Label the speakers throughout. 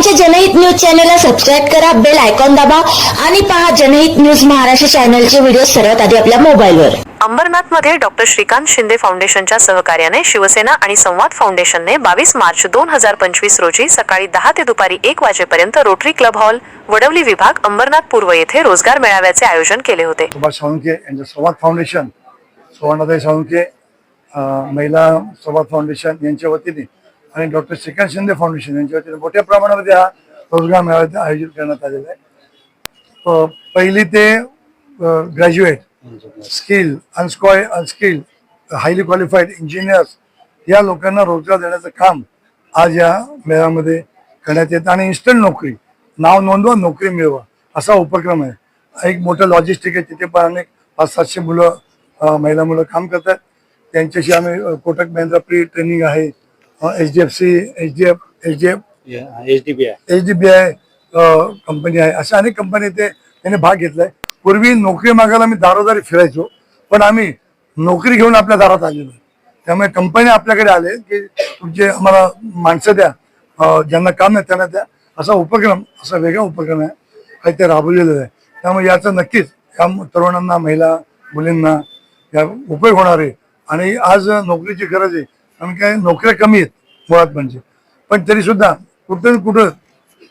Speaker 1: आमच्या जनहित न्यूज चॅनलला सबस्क्राईब करा बेल आयकॉन दाबा आणि पहा जनहित न्यूज महाराष्ट्र चॅनलचे व्हिडिओ सर्वात आधी आपल्या मोबाईलवर.
Speaker 2: अंबरनाथमध्ये डॉक्टर श्रीकांत शिंदे फाउंडेशनच्या सहकार्याने शिवसेना आणि संवाद फाउंडेशनने बावीस मार्च दोन हजार पंचवीस रोजी सकाळी दहा ते दुपारी एक वाजेपर्यंत रोटरी क्लब हॉल वडवली विभाग अंबरनाथ पूर्व येथे रोजगार मेळाव्याचे आयोजन केले होते.
Speaker 3: सुभाष साळुंके यांचं संवाद फाउंडेशन सुवर्णाताई साळुंके महिला संवाद फाउंडेशन यांच्या वतीने आणि डॉक्टर श्रीकांत शिंदे फाउंडेशन यांच्या वतीने मोठ्या प्रमाणामध्ये हा रोजगार मेळावा आयोजित करण्यात आलेलं आहे. पहिली ते ग्रॅज्युएट स्किल अनस्कॉय अनस्किल हायली क्वालिफाईड इंजिनियर्स या लोकांना रोजगार देण्याचं काम आज या मेळाव्यामध्ये करण्यात येतं आणि इन्स्टंट नोकरी नाव नोंदवा नोकरी मिळवा असा उपक्रम आहे. एक मोठं लॉजिस्टिक आहे तिथे पण अनेक पाच सातशे मुलं महिला मुलं काम करतात. त्यांच्याशी आम्ही कोटक महिंद्रा प्री ट्रेनिंग आहे. H D F C H D F H D F
Speaker 4: H D B आहे
Speaker 3: H D B I company आहे. अशा अनेक कंपनी ते त्याने भाग घेतलाय. पूर्वी नोकरी मागायला आम्ही दारोदारी फिरायचो पण आम्ही नोकरी घेऊन आपल्या दारात आलेलो. त्यामुळे कंपनी आपल्याकडे आले की तुमचे आम्हाला माणसं द्या ज्यांना काम नाही त्यांना द्या. असा उपक्रम असा वेगळा उपक्रम आहे. काही ते राबवलेलं आहे त्यामुळे याचं नक्कीच या तरुणांना महिला मुलींना या उपयोग होणार आहे. आणि आज नोकरीची गरज आहे. कारण काय नोकऱ्या कमी आहेत मुळात म्हणजे. पण तरी सुद्धा कुठं कुठं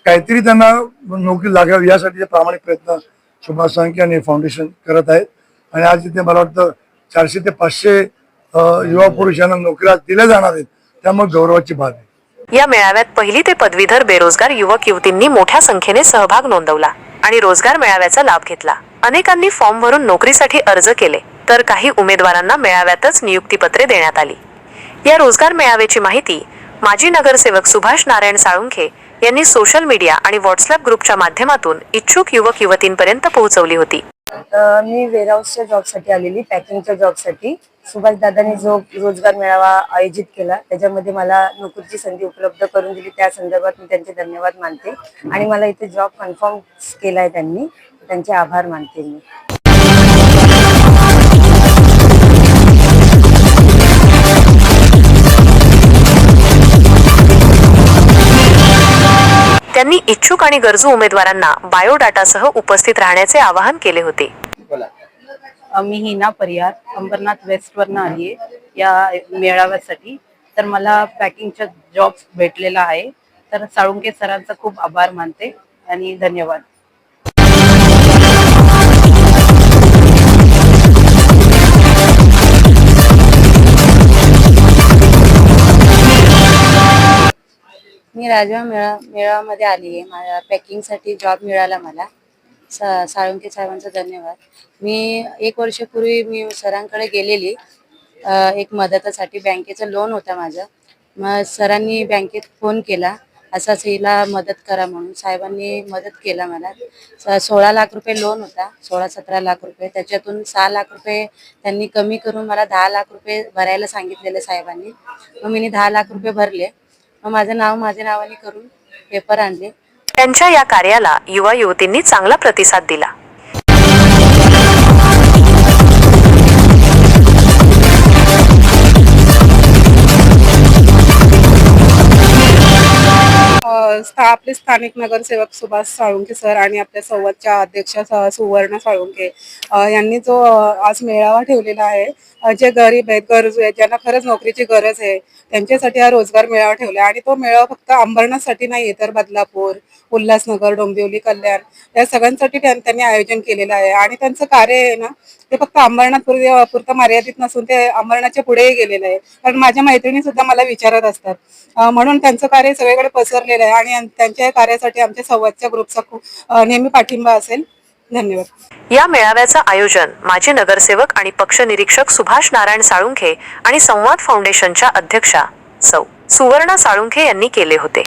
Speaker 3: काहीतरी त्यांना नोकरी लागावी यासाठी प्रामाणिक प्रयत्न सुभाष साळुंके आणि फाउंडेशन करत आहेत. आणि आज इथे मला वाटतं चारशे ते पाचशे युवा पुरुषांना नोकऱ्या दिल्या जाणार आहेत त्यामुळे गौरवाची बाब आहे.
Speaker 2: या मेळाव्यात पहिली ते पदवीधर बेरोजगार युवक युवतींनी मोठ्या संख्येने सहभाग नोंदवला आणि रोजगार मेळाव्याचा लाभ घेतला. अनेकांनी फॉर्म भरून नोकरीसाठी अर्ज केले तर काही उमेदवारांना मेळाव्यातच नियुक्तीपत्रे देण्यात आली. या रोजगार मेळाव्याची माहिती माजी नगरसेवक सुभाष नारायण साळुंखे यांनी सोशल मीडिया आणि व्हॉट्सअप ग्रुपच्या माध्यमातून इच्छुक युवक युवतींपर्यंत पोहोचवली होती.
Speaker 5: मी वेअरहाऊसच्या जॉबसाठी आलेली पॅकिंगच्या जॉबसाठी सुभाष दादानी जो रोजगार मेळावा आयोजित केला त्याच्यामध्ये मला नोकरीची संधी उपलब्ध करून दिली. त्या संदर्भात मी त्यांचे धन्यवाद मानते. आणि मला इथे जॉब कन्फर्म केलाय त्यांनी. त्यांचे आभार मानते मी.
Speaker 2: त्यांनी इच्छुक आणि गरजू उमेदवारांना बायोडाटासह उपस्थित राहण्याचे आवाहन केले होते.
Speaker 6: मी हिना परिहार अंबरनाथ वेस्टवरनं आली आहे. या मेळाव्यासाठी तर मला पॅकिंगचा जॉब भेटलेला आहे. तर साळुंके सरांचा खूप आभार मानते आणि धन्यवाद.
Speaker 5: मी राजवा मेळा मेळाव्यामध्ये आली आहे. माझ्या पॅकिंगसाठी जॉब मिळाला मला. सा साळुंके साहेबांचा धन्यवाद. मी एक वर्षापूर्वी मी सरांकडे गेलेली. अ, एक मदतासाठी बँकेचं लोन होतं माझं. मग सरांनी बँकेत फोन केला. असाच हिला मदत करा म्हणून साहेबांनी मदत केला मला. स- सोळा लाख रुपये लोन होता. सोळा सतरा लाख रुपये. त्याच्यातून सहा लाख रुपये त्यांनी कमी करून मला दहा लाख रुपये भरायला सांगितलेले साहेबांनी. मग मी दहा लाख रुपये भरले. मग माझं नाव माझ्या नावाने करून पेपर आणले.
Speaker 2: त्यांच्या या कार्याला युवा युवतींनी चांगला प्रतिसाद दिला.
Speaker 7: स्था- आपले स्थानिक नगरसेवक सुभाष साळुंके सर आणि आपल्या संवादच्या अध्यक्षा सुवर्ण साळुंके यांनी जो आज मेळावा ठेवलेला आहे जे गरीब आहेत गरजू आहेत ज्यांना खरंच नोकरीची गरज आहे त्यांच्यासाठी हा रोजगार मेळावा ठेवला आणि तो मेळावा फक्त अंबरनाथसाठी नाही तर बदलापूर उल्हासनगर डोंबिवली कल्याण या सगळ्यांसाठी त्यांनी आयोजन केलेलं आहे. आणि त्यांचं कार्य आहे ना ते फक्त अंबरनाथ पुरतं मर्यादित नसून ते अंबरनाथच्या पुढेही गेलेलं आहे. कारण माझ्या मैत्रिणी सुद्धा मला विचारत असतात. म्हणून त्यांचं कार्य सगळीकडे पसरलेलं आहे. आणि त्यांच्या या कार्यासाठी आमच्या संवादच्या ग्रुपचा खूप नेहमी पाठिंबा असेल. धन्यवाद.
Speaker 2: या मेळाव्याचं आयोजन माजी नगरसेवक आणि पक्ष निरीक्षक सुभाष नारायण साळुंखे आणि संवाद फाउंडेशनच्या अध्यक्षा सौ. सुवर्णा साळुंखे यांनी केले होते.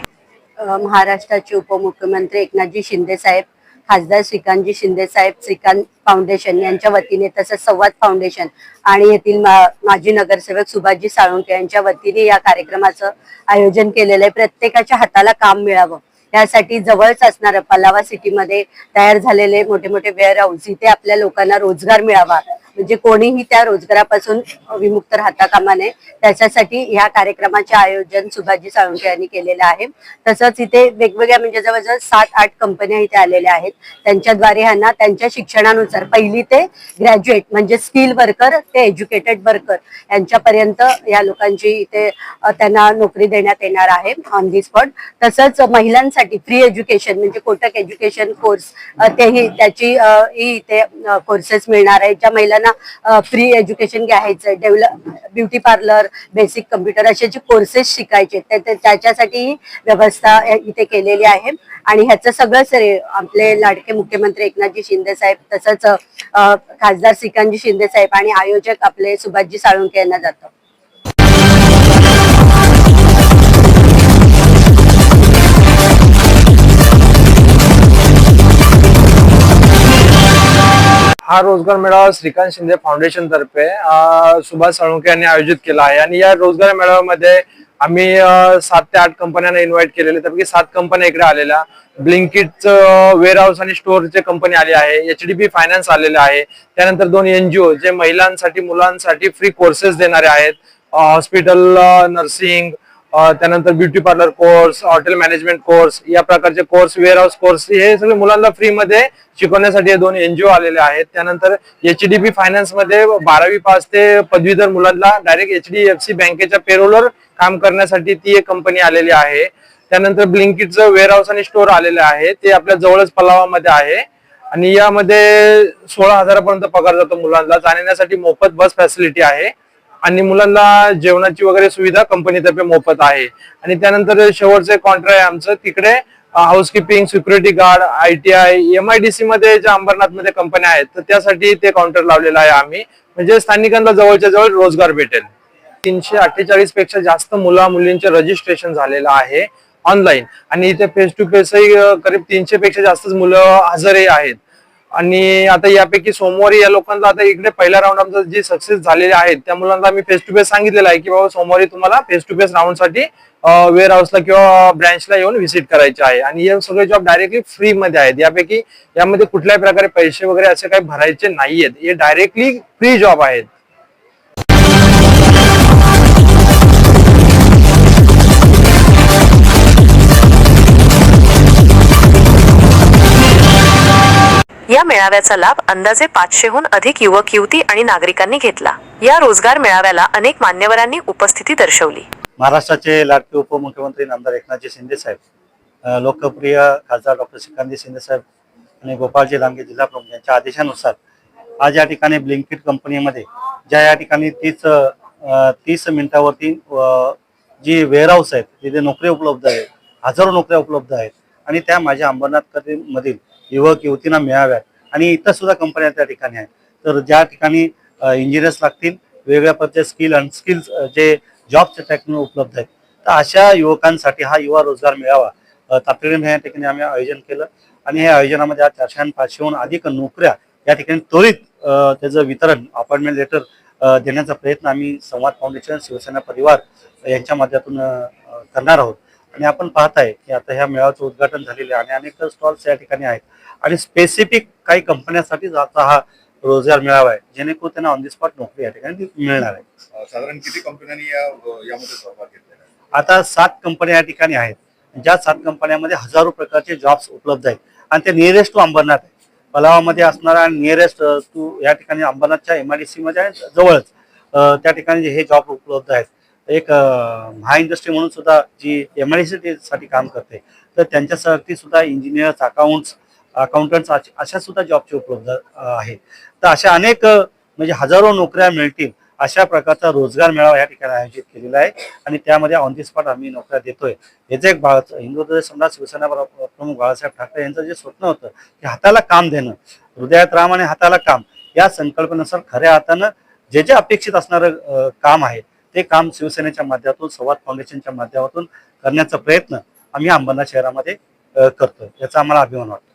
Speaker 5: महाराष्ट्राचे उपमुख्यमंत्री एकनाथजी शिंदे साहेब खासदार श्रीकांतजी शिंदे साहेब श्रीकांत फाउंडेशन यांच्या वतीने तसंच संवाद फाउंडेशन आणि येथील माजी नगरसेवक सुभाषजी साळुंके यांच्या वतीने या कार्यक्रमाचं आयोजन केलेलं आहे. प्रत्येकाच्या हाताला काम मिळावं. यासाठी जवळच असणारं पलावा सिटीमध्ये तयार झालेले मोठे मोठे वेअर हाऊस इथे आपल्या लोकांना रोजगार मिळावा.
Speaker 4: म्हणजे कोणीही त्या रोजगारापासून विमुक्त राहता कामा नये. त्याच्यासाठी ह्या कार्यक्रमाचे आयोजन सुभाजी साळुंके यांनी केलेलं आहे. तसंच इथे वेगवेगळ्या म्हणजे जवळजवळ सात आठ कंपन्या इथे आलेल्या आहेत. त्यांच्याद्वारे ह्यांना त्यांच्या शिक्षणानुसार पहिली ते ग्रॅज्युएट म्हणजे स्किल वर्कर ते एज्युकेटेड वर्कर यांच्यापर्यंत या लोकांची इथे त्यांना नोकरी देण्यात येणार आहे ऑन दी स्पॉट तसंच महिलांसाठी फ्री एज्युकेशन म्हणजे कोटक एज्युकेशन कोर्स तेही त्याची ही इथे कोर्सेस मिळणार आहे ज्या महिलांना फ्री एज्युकेशन घ्यायचं develop beauty parlour basic computer असे जे कोर्सेस शिकायचे त्याच्यासाठीही त्याच्यासाठी व्यवस्था इथे केलेली आहे. आणि ह्याचं सगळं श्रेय आपले लाडके मुख्यमंत्री एकनाथजी शिंदे साहेब तसंच खासदार श्रीकांतजी शिंदे साहेब आणि आयोजक आपले सुभाषजी साळुंके यांना जातं.
Speaker 8: हा रोजगार मेळावा श्रीकांत शिंदे फाउंडेशन तर्फे सुभाष साळुंके यांनी आयोजित केला आहे. आणि या रोजगार मेळाव्यामध्ये आम्ही सात ते आठ कंपन्यांना इन्व्हाइट केलेले. त्यापैकी सात कंपन्या इकडे आलेल्या. ब्लिंकिटचं वेअरहाऊस आणि स्टोअरचे कंपनी आली आहे. एच डी बी फायनान्स आलेले आहे. त्यानंतर दोन एनजीओ जे महिलांसाठी मुलांसाठी फ्री कोर्सेस देणारे आहेत. हॉस्पिटल नर्सिंग त्यानंतर beauty parlour course hotel management course या प्रकारचे कोर्स वेअर हाऊस कोर्स हे सगळे मुलांना फ्री मध्ये शिकवण्यासाठी हे दोन एनजीओ आलेले आहेत. त्यानंतर एच डी बी फायनान्समध्ये बारावी पास ते पदवीधर मुलांना direct H D F C बँकेच्या पेरोलवर काम करण्यासाठी ती एक कंपनी आलेली आहे. त्यानंतर ब्लिंकिटचं वेअरहाऊस आणि स्टोअर आलेलं आहे. ते आपल्या जवळच पलावामध्ये आहे. आणि यामध्ये सोळा हजारापर्यंत पगार जातो मुलांना. जाण्यासाठी मोफत बस फॅसिलिटी आहे. आणि मुलांना जेवणाची वगैरे सुविधा कंपनीतर्फे मोफत आहे. आणि त्यानंतर शेवटचे कॉन्ट्रॅक्ट आहे आमचं. तिकडे housekeeping security guard I T I M I D C मध्ये ज्या अंबरनाथमध्ये कंपन्या आहेत तर त्यासाठी ते काउंटर लावलेलं आहे आम्ही. म्हणजे स्थानिकांना जवळच्या जवळ रोजगार भेटेल. तीनशे अठ्ठेचाळीसपेक्षा जास्त मुला मुलींचे रजिस्ट्रेशन झालेलं आहे ऑनलाईन आणि इथे फेस टू फेसही करीब तीनशे पेक्षा जास्तच मुलं हजरही आहेत. आणि आता यापैकी सोमवारी या लोकांना आता इकडे पहिल्या राऊंड आमचं जे सक्सेस झालेले आहेत त्या मुलांना आम्ही फेस टू फेस सांगितलेलं आहे की बाबा सोमवारी तुम्हाला फेस टू फेस राऊंडसाठी वेअर हाऊसला किंवा ब्रँचला येऊन व्हिजिट करायचे आहे. आणि हे सगळे जॉब डायरेक्टली फ्री मध्ये आहेत. यापैकी यामध्ये कुठल्याही प्रकारे पैसे वगैरे असे काही भरायचे नाहीयेत. हे डायरेक्टली फ्री जॉब आहेत.
Speaker 2: या मेळाव्याचा लाभ अंदाजे पाचशेहून अधिक युवक युवती आणि नागरिकांनी घेतला. या रोजगार मेळाव्याला अनेक मान्यवरांनी उपस्थिती दर्शवली.
Speaker 9: महाराष्ट्राचे लाडके उपमुख्यमंत्री नामदार एकनाथजी शिंदे साहेब लोकप्रिय खासदार डॉक्टर श्रीकांतजी शिंदे साहेब आणि गोपाळजी लांगे जिल्हा प्रमुख यांच्या आदेशानुसार आज या ठिकाणी ब्लिंकिट कंपनीमध्ये ज्या या ठिकाणी तीस तीस मिनिटावरती जी वेअरहाऊस आहेत तिथे नोकरी उपलब्ध आहेत हजारो नोकऱ्या उपलब्ध आहेत आणि त्या माझ्या अंबरनाथ मधील युवक युवतींना मिळाव्यात. आणि इतर सुद्धा कंपन्या त्या ठिकाणी आहेत तर ज्या ठिकाणी इंजिनियर्स लागतील वेगवेगळ्या प्रकारचे स्किल अनस्किल्स जे जॉबच्या ठिकाणी उपलब्ध आहेत. तर अशा युवकांसाठी हा युवा रोजगार मिळावा. तातडीने या ठिकाणी आम्ही आयोजन केलं. आणि या आयोजनामध्ये आज चारशे आणि पाचशेहून अधिक नोकऱ्या या ठिकाणी त्वरित त्याचं वितरण अपॉइंटमेंट लेटर देण्याचा प्रयत्न आम्ही संवाद फाउंडेशन शिवसेना परिवार यांच्या माध्यमातून करणार आहोत. आणि आपण पाहताय की आता ह्या मेळाव्याचं उद्घाटन झालेले आहे आणि अनेक स्टॉल्स या ठिकाणी आहेत. आणि स्पेसिफिक काही कंपन्यांसाठी आता हा रोजगार मिळावा आहे. जेणेकरून त्यांना ऑन दी स्पॉट नोकरी या ठिकाणी मिळणार आहे.
Speaker 10: साधारण किती कंपन्यांनी या यामध्ये सहभाग घेतलेला आहे?
Speaker 9: आता सात कंपन्या या ठिकाणी आहेत. ज्या सात कंपन्यांमध्ये हजारो प्रकारचे जॉब्स उपलब्ध आहेत. आणि ते नियरेस्ट टू अंबरनाथ आहे. पलावामध्ये असणारा नियरेस्ट टू या ठिकाणी अंबरनाथच्या एम आय डी सी मध्ये आहे जवळच त्या ठिकाणी हे जॉब उपलब्ध आहेत. एक महाइंडस्ट्री महा इंडस्ट्री म्हणून सुद्धा जी एम आय सी साठी काम करते तर त्यांच्यासाठी सुद्धा इंजिनियर्स अकाउंट्स अकाउंटंट्स अशा सुद्धा जॉबची उपलब्ध आहे तर अशा अनेक म्हणजे हजारो नोकऱ्या मिळतील अशा प्रकारचा रोजगार मेळावा या ठिकाणी आयोजित केलेला आहे. आणि त्यामध्ये ऑन दी स्पॉट आम्ही नोकऱ्या देतोय. याचं एक बाळ हिंदू हृदय सम्राट शिवसेना प्रमुख बाळासाहेब ठाकरे यांचं जे स्वप्न होतं की हाताला काम देणं हृदयात राम आणि हाताला काम या संकल्पनेनुसार खऱ्या हातानं जे जे अपेक्षित असणारं काम आहे ते काम शिवसेनेच्या माध्यमातून संवाद फाउंडेशनच्या माध्यमातून करण्याचा प्रयत्न आम्ही अंबरनाथ शहरामध्ये करतो करतोय. याचा आम्हाला अभिमान वाटतो.